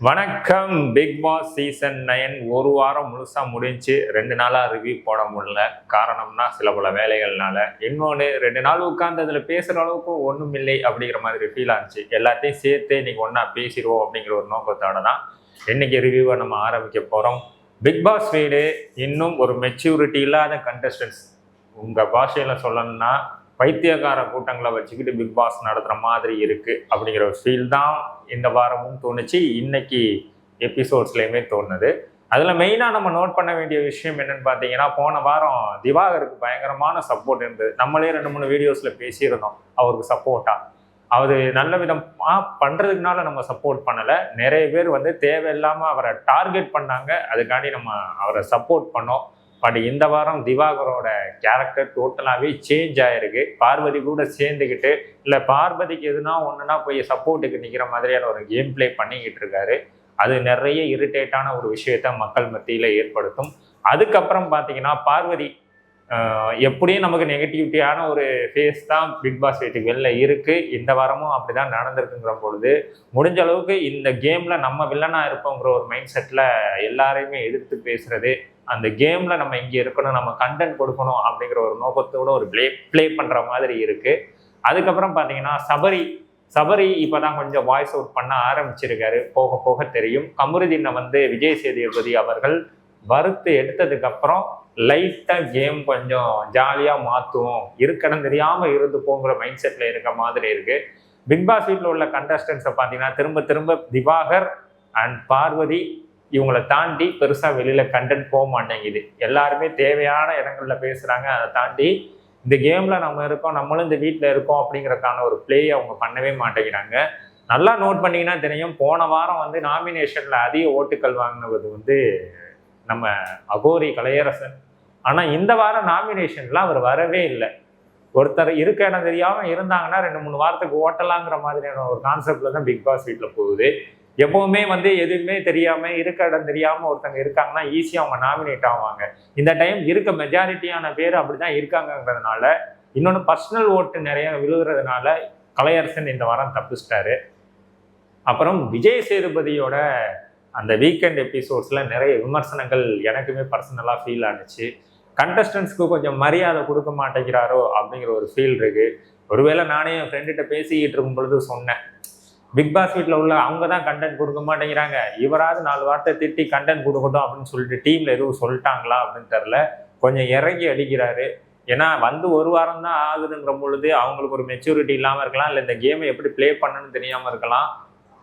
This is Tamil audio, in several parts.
வணக்கம் பிக் பாஸ் சீசன் நைன் ஒரு வாரம் முழுசாக முடிஞ்சு ரெண்டு நாளாக ரிவ்யூ போட முடியல. காரணம்னா சில பல வேலைகள்னால. இன்னொன்று ரெண்டு நாள் உட்காந்து அதில் பேசுகிற அளவுக்கு ஒன்றும் இல்லை அப்படிங்கிற மாதிரி ஃபீல் ஆச்சு எல்லாத்தையும் சேர்த்து இன்னைக்கு ஒன்றா பேசிடுவோம் அப்படிங்கிற ஒரு நோக்கத்தோட தான் இன்னைக்கு ரிவ்யூவை நம்ம ஆரம்பிக்க போகிறோம் பிக் பாஸ் வீடு இன்னும் ஒரு மெச்சூரிட்டி இல்லாத கண்டஸ்டன்ஸ் உங்கள் பாஷையில் சொல்லணும்னா பைத்தியக்கார கூட்டங்களை வச்சுக்கிட்டு பிக் பாஸ் நடத்துகிற மாதிரி இருக்குது அப்படிங்கிற ஒரு ஃபீல் தான் இந்த வாரமும் தோணுச்சு. இன்னைக்கு எபிசோட்ஸ்லேயுமே தோணுது. அதில் மெயினாக நம்ம நோட் பண்ண வேண்டிய விஷயம் என்னன்னு பார்த்தீங்கன்னா போன வாரம் திவாகருக்கு பயங்கரமான சப்போர்ட் இருந்தது. நம்மளே ரெண்டு மூணு வீடியோஸில் பேசியிருந்தோம். அவருக்கு சப்போர்ட்டாக அது நல்ல விதமாக பண்ணுறதுக்குனால நம்ம சப்போர்ட் பண்ணலை. நிறைய பேர் வந்து தேவையில்லாமல் அவரை டார்கெட் பண்ணாங்க. அதுக்காண்டி நம்ம அவரை சப்போர்ட் பண்ணோம். பட் இந்த வாரம் திவாகரோட கேரக்டர் டோட்டலாகவே சேஞ்ச் ஆயிருக்கு. பார்வதி கூட சேர்ந்துக்கிட்டு இல்லை பார்வதிக்கு எதுனா ஒன்றுனா போய் சப்போர்ட்டுக்கு நிற்கிற மாதிரியான ஒரு கேம் ப்ளே பண்ணிக்கிட்டு இருக்காரு. அது நிறைய இரிட்டேட்டான ஒரு விஷயத்த மக்கள் மத்தியில் ஏற்படுத்தும். அதுக்கப்புறம் பார்த்தீங்கன்னா பார்வதி எப்படியும் நமக்கு நெகட்டிவிட்டியான ஒரு ஃபேஸ் தான் பிக் பாஸ் வீட்டுக்கு வெளில இருக்குது இந்த வாரமும் அப்படி தான் நடந்திருக்குங்கிற பொழுது முடிஞ்ச அளவுக்கு இந்த கேமில் நம்ம வில்லனாக இருப்போங்கிற ஒரு மைண்ட் செட்டில் எல்லாரையுமே எதிர்த்து பேசுறது அந்த கேமில் நம்ம இங்கே இருக்கணும் நம்ம கண்டென்ட் கொடுக்கணும் அப்படிங்கிற ஒரு நோக்கத்தோட ஒரு ப்ளே ப்ளே பண்ணுற மாதிரி இருக்குது அதுக்கப்புறம் பார்த்தீங்கன்னா சபரி சபரி இப்போ தான் கொஞ்சம் வாய்ஸ் அவுட் பண்ண ஆரம்பிச்சிருக்காரு. போக போக தெரியும். கமருதீனை வந்து விஜய் சேதுபதி அவர்கள் வறுத்து எடுத்ததுக்கப்புறம் லைட்டாக கேம் கொஞ்சம் ஜாலியாக மாற்றுவோம் இருக்கணும் தெரியாமல் இருந்து போங்கிற மைண்ட் செட்டில் இருக்க மாதிரி இருக்குது பிக் பாஸ் வீட்டில் உள்ள கண்டஸ்டன்ஸை பார்த்தீங்கன்னா திரும்ப திரும்ப திவாகர் அண்ட் பார்வதி இவங்களை தாண்டி பெருசாக வெளியில் கண்டென்ட் போக மாட்டேங்குது. எல்லாருமே தேவையான இடங்களில் பேசுகிறாங்க அதை தாண்டி இந்த கேமில் நம்ம இருக்கோம் நம்மளும் இந்த வீட்டில் இருக்கோம் அப்படிங்கிறதுக்கான ஒரு ப்ளே அவங்க பண்ணவே மாட்டேங்கிறாங்க. நல்லா நோட் பண்ணிங்கன்னா தெரியும் போன வாரம் வந்து நாமினேஷனில் அதிக ஓட்டுக்கள் வாங்கினது வந்து நம்ம அகோரி கலையரசன் ஆனால் இந்த வாரம் நாமினேஷன்லாம் அவர் வரவே இல்லை. ஒருத்தர் இருக்க இடம் தெரியாமல் இருந்தாங்கன்னா ரெண்டு மூணு வாரத்துக்கு ஓட்டலாங்கிற மாதிரியான ஒரு கான்செப்டில் தான் பிக் பாஸ் வீட்டில் போகுது. எப்பவுமே வந்து எதுவுமே தெரியாமல் இருக்க இடம் தெரியாமல் ஒருத்தங்க இருக்காங்கன்னா ஈஸியாக அவங்க நாமினேட் ஆவாங்க. இந்த டைம் இருக்க மெஜாரிட்டியான பேர் அப்படிதான் இருக்காங்கங்கிறதுனால இன்னொன்று பர்சனல் ஓட்டு நிறைய விழுகிறதுனால கலையரசன் இந்த வாரம் தப்பிச்சிட்டாரு. அப்புறம் விஜய் சேதுபதியோட அந்த வீக்கெண்ட் எபிசோட்ஸில் நிறைய விமர்சனங்கள் எனக்குமே பர்சனலாக ஃபீல் ஆனுச்சு. கண்டஸ்டன்ஸ்க்கு கொஞ்சம் மரியாதை கொடுக்க மாட்டேங்கிறாரோ அப்படிங்கிற ஒரு ஃபீல் இருக்குது ஒருவேளை நானே என் ஃப்ரெண்டுகிட்ட பேசிக்கிட்டு இருக்கும் பொழுது சொன்னேன். பிக் பாஸ் வீட்டில் உள்ள அவங்க தான் கண்டென்ட் கொடுக்க மாட்டேங்கிறாங்க. இவராவது நாலு வார்த்தை திட்டி கண்டென்ட் கொடுக்கட்டும் அப்படின்னு சொல்லிட்டு டீமில் எதுவும் சொல்லிட்டாங்களா அப்படின்னு தெரில கொஞ்சம் இறங்கி அடிக்கிறாரு. ஏன்னா வந்து ஒரு வாரம் தான் ஆகுதுங்கிற பொழுது அவங்களுக்கு ஒரு மெச்சூரிட்டி இல்லாமல் இருக்கலாம். இல்லை இந்த கேமை எப்படி ப்ளே பண்ணணும்னு தெரியாமல் இருக்கலாம்.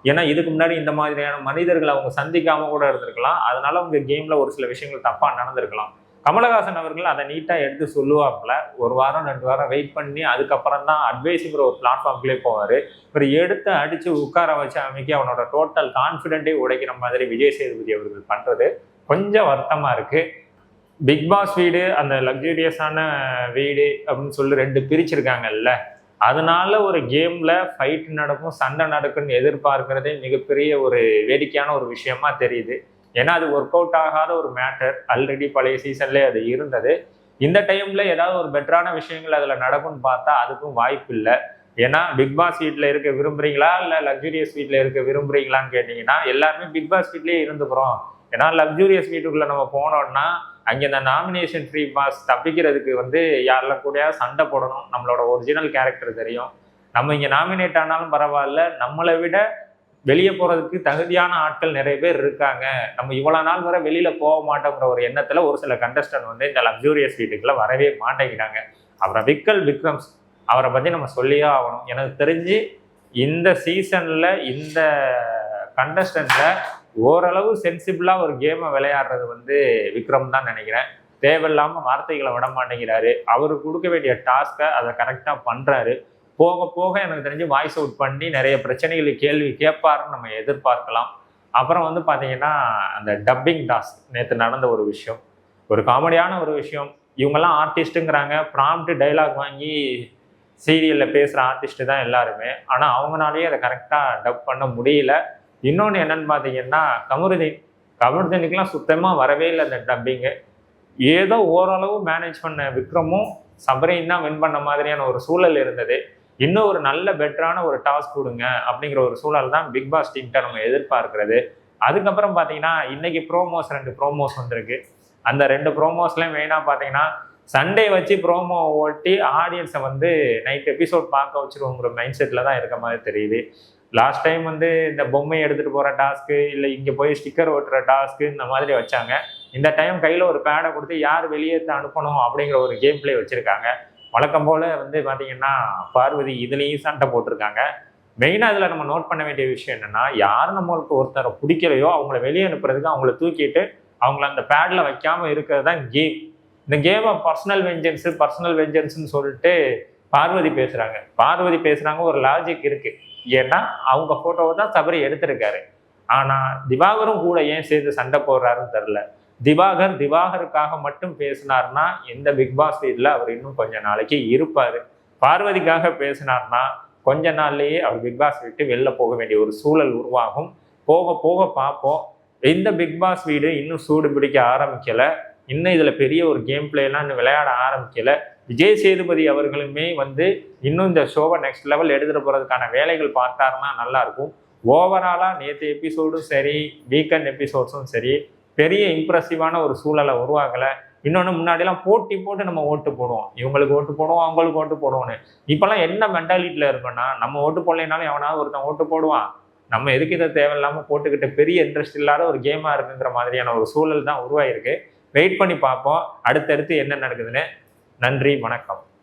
ஏன்னா இதுக்கு முன்னாடி இந்த மாதிரியான மனிதர்களை அவங்க சந்திக்காம கூட இருந்திருக்கலாம். அதனால அவங்க கேம்ல ஒரு சில விஷயங்கள் தப்பா நடந்திருக்கலாம். கமலஹாசன் அவர்கள் அதை நீட்டாக எடுத்து சொல்லுவாப்புல. ஒரு வாரம் ரெண்டு வாரம் வெயிட் பண்ணி அதுக்கப்புறம் தான் அட்வைஸுங்கிற ஒரு பிளாட்ஃபார்ம்லேயே போவார். இவர் எடுத்து அடித்து உட்கார வச்சு அமைக்கி அவனோட டோட்டல் கான்ஃபிடென்ட்டே உடைக்கிற மாதிரி விஜய் சேதுபதி அவர்கள் பண்ணுறது கொஞ்சம் வருத்தமாக இருக்குது பிக் பாஸ் வீடு அந்த லக்ஸூரியஸான வீடு அப்படின்னு சொல்லி ரெண்டு பிரிச்சிருக்காங்கல்ல. அதனால ஒரு கேம்ல ஃபைட் நடக்கும் சண்டை நடக்கும்னு எதிர்பார்க்கறதே மிகப்பெரிய ஒரு வேடிக்கையான ஒரு விஷயமா தெரியுது. ஏன்னா அது ஒர்க் அவுட் ஆகாத ஒரு மேட்டர் ஆல்ரெடி பழைய சீசன்லேயே அது இருந்தது. இந்த டைம்ல ஏதாவது ஒரு பெட்டரான விஷயங்கள் அதுல நடக்கும்னு பார்த்தா அதுக்கும் வாய்ப்பு இல்லை. ஏன்னா பிக் பாஸ் வீட்டில் இருக்க விரும்புறீங்களா? இல்லை லக்ஸூரியஸ் வீட்டில் இருக்க விரும்புறீங்களான்னு கேட்டிங்கன்னா எல்லாருமே பிக் பாஸ் வீட்லேயே இருந்துக்கிறோம். ஏன்னா லக்ஸூரியஸ் வீட்டுக்குள்ளே நம்ம போனோம்னா அங்கே இந்த நாமினேஷன் ஃப்ரீ பாஸ் தப்பிக்கிறதுக்கு வந்து யாரெல்லாம் கூட சண்டை போடணும். நம்மளோட ஒரிஜினல் கேரக்டர் தெரியும். நம்ம இங்கே நாமினேட் ஆனாலும் பரவாயில்ல. நம்மளை விட வெளியே போகிறதுக்கு தகுதியான ஆட்கள் நிறைய பேர் இருக்காங்க. நம்ம இவ்வளோ நாள் வரை வெளியில் போக மாட்டோங்கிற ஒரு எண்ணத்தில் ஒரு சில கண்டஸ்டன்ட் வந்து இந்த லக்ஸூரியஸ் வீட்டுக்குள்ளே வரவே மாட்டேங்கிறாங்க. அப்புறம் விக்கல் விக்ரம்ஸ் அவரை பற்றி நம்ம சொல்லியே ஆகணும். எனக்கு தெரிஞ்சு இந்த சீசனில் இந்த கண்டஸ்டண்ட்டை ஓரளவு சென்சிபிளாக ஒரு கேமை விளையாடுறது வந்து விக்ரம் தான் நினைக்கிறேன். தேவையில்லாமல் வார்த்தைகளை விட மாட்டேங்கிறாரு. அவருக்கு கொடுக்க வேண்டிய டாஸ்க்கை அதை கரெக்டாக பண்ணுறாரு போக போக எனக்கு தெரிஞ்சு வாய்ஸ் அவுட் பண்ணி நிறைய பிரச்சனைகள் கேள்வி கேட்பாருன்னு நம்ம எதிர்பார்க்கலாம். அப்புறம் வந்து பார்த்தீங்கன்னா அந்த டப்பிங் டாஸ்க் நேற்று நடந்த ஒரு விஷயம். ஒரு காமெடியான ஒரு விஷயம். இவங்கெல்லாம் ஆர்டிஸ்ட்டுங்கிறாங்க ப்ராம்ப்ட் டைலாக் வாங்கி சீரியலில் பேசுகிற ஆர்டிஸ்ட்டு தான் எல்லாருமே. ஆனால் அவங்களாலேயே அதை கரெக்டாக டப் பண்ண முடியல. இன்னொன்று என்னன்னு பார்த்தீங்கன்னா கமருதீன். கமருதீனுக்கெலாம் சுத்தமாக வரவே இல்லை அந்த டப்பிங்கு ஏதோ ஓரளவு மேனேஜ் பண்ண விக்ரமும் சபரையும் தான் வின் பண்ண மாதிரியான ஒரு சூழல் இருந்தது. இன்னும் ஒரு நல்ல பெட்டரான ஒரு டாஸ்க் கொடுங்க அப்படிங்கிற ஒரு சூழல் தான் பிக் பாஸ் டீம்கிட்ட நம்ம எதிர்பார்க்கிறது. அதுக்கப்புறம் பார்த்தீங்கன்னா இன்னைக்கு ப்ரோமோஸ் ரெண்டு ப்ரோமோஸ் வந்திருக்கு. அந்த ரெண்டு ப்ரோமோஸ்லேயும் மெயினாக பார்த்தீங்கன்னா சண்டே வச்சு ப்ரோமோ ஓட்டி ஆடியன்ஸை வந்து நைட் எபிசோட் பார்க்க வச்சுருவோங்கிற மைண்ட் செட்டில் தான் இருக்க மாதிரி தெரியுது. லாஸ்ட் டைம் வந்து இந்த பொம்மை எடுத்துகிட்டு போகிற டாஸ்க்கு இல்லை இங்கே போய் ஸ்டிக்கர் ஓட்டுற டாஸ்க்கு இந்த மாதிரி வச்சாங்க. இந்த டைம் கையில் ஒரு பேடை கொடுத்து யார் வெளியேற்ற அனுப்பணும் அப்படிங்கிற ஒரு கேம் பிளே வச்சுருக்காங்க. வழக்கம் போல் வந்து பார்த்தீங்கன்னா பார்வதி இதுலேயும் சண்டை போட்டிருக்காங்க. மெயினாக இதில் நம்ம நோட் பண்ண வேண்டிய விஷயம் என்னென்னா யார் நம்மளுக்கு ஒருத்தரை பிடிக்கலையோ அவங்கள வெளியே அனுப்புறதுக்கு அவங்கள தூக்கிட்டு அவங்கள அந்த பேடில் வைக்காமல் இருக்கிறது தான் கேம் இந்த கேமை பர்சனல் வெஞ்சன்ஸு பர்சனல் வெஞ்சன்ஸ்னு சொல்லிட்டு பார்வதி பேசுகிறாங்க பார்வதி பேசுகிறாங்க ஒரு லாஜிக் இருக்குது ஏன்னா அவங்க ஃபோட்டோவை தான் சபரி எடுத்திருக்காரு. ஆனால் திவாகரும் கூட ஏன் சேர்ந்து சண்டை போடுறாருன்னு தெரில திவாகர் திவாகருக்காக மட்டும் பேசினார்னா எந்த பிக் பாஸ் வீட்டில் அவர் இன்னும் கொஞ்ச நாளைக்கு இருப்பார். பார்வதிக்காக பேசினார்னா கொஞ்ச நாள்லேயே அவர் பிக் பாஸ் விட்டு வெளில போக வேண்டிய ஒரு சூழல் உருவாகும். போக போக பார்ப்போம். இந்த பிக் பாஸ் வீடு இன்னும் சூடு பிடிக்க ஆரம்பிக்கலை. இன்னும் இதில் பெரிய ஒரு கேம் பிளேலாம் இன்னும் விளையாட ஆரம்பிக்கலை. விஜய் சேதுபதி அவர்களுமே வந்து இன்னும் இந்த ஷோவை நெக்ஸ்ட் லெவல் எடுத்துகிட்டு போகிறதுக்கான வேலைகள் பார்த்தாருன்னா நல்லாயிருக்கும் ஓவராலாக நேற்று எபிசோடும் சரி வீக்கெண்ட் எபிசோட்ஸும் சரி பெரிய இம்ப்ரெசிவான ஒரு சூழலை உருவாக்கல. இன்னொன்று முன்னாடிலாம் போட்டி போட்டு நம்ம ஓட்டு போடுவோம். இவங்களுக்கு ஓட்டு போடுவோம் அவங்களுக்கு ஓட்டு போடுவோன்னு இப்போல்லாம் என்ன மென்டாலிட்டியில் இருக்குன்னா நம்ம ஓட்டு போடலைனாலும் எவனாவது ஒருத்தன் ஓட்டு போடுவான். நம்ம எதுக்கு இதை தேவையில்லாமல் போட்டுக்கிட்டு பெரிய இன்ட்ரெஸ்ட் இல்லாத ஒரு கேமாக இருக்குங்கிற மாதிரியான ஒரு சூழல் தான் உருவாயிருக்கு. வெயிட் பண்ணி பார்ப்போம். அடுத்தடுத்து என்ன நடக்குதுன்னு. நன்றி வணக்கம்.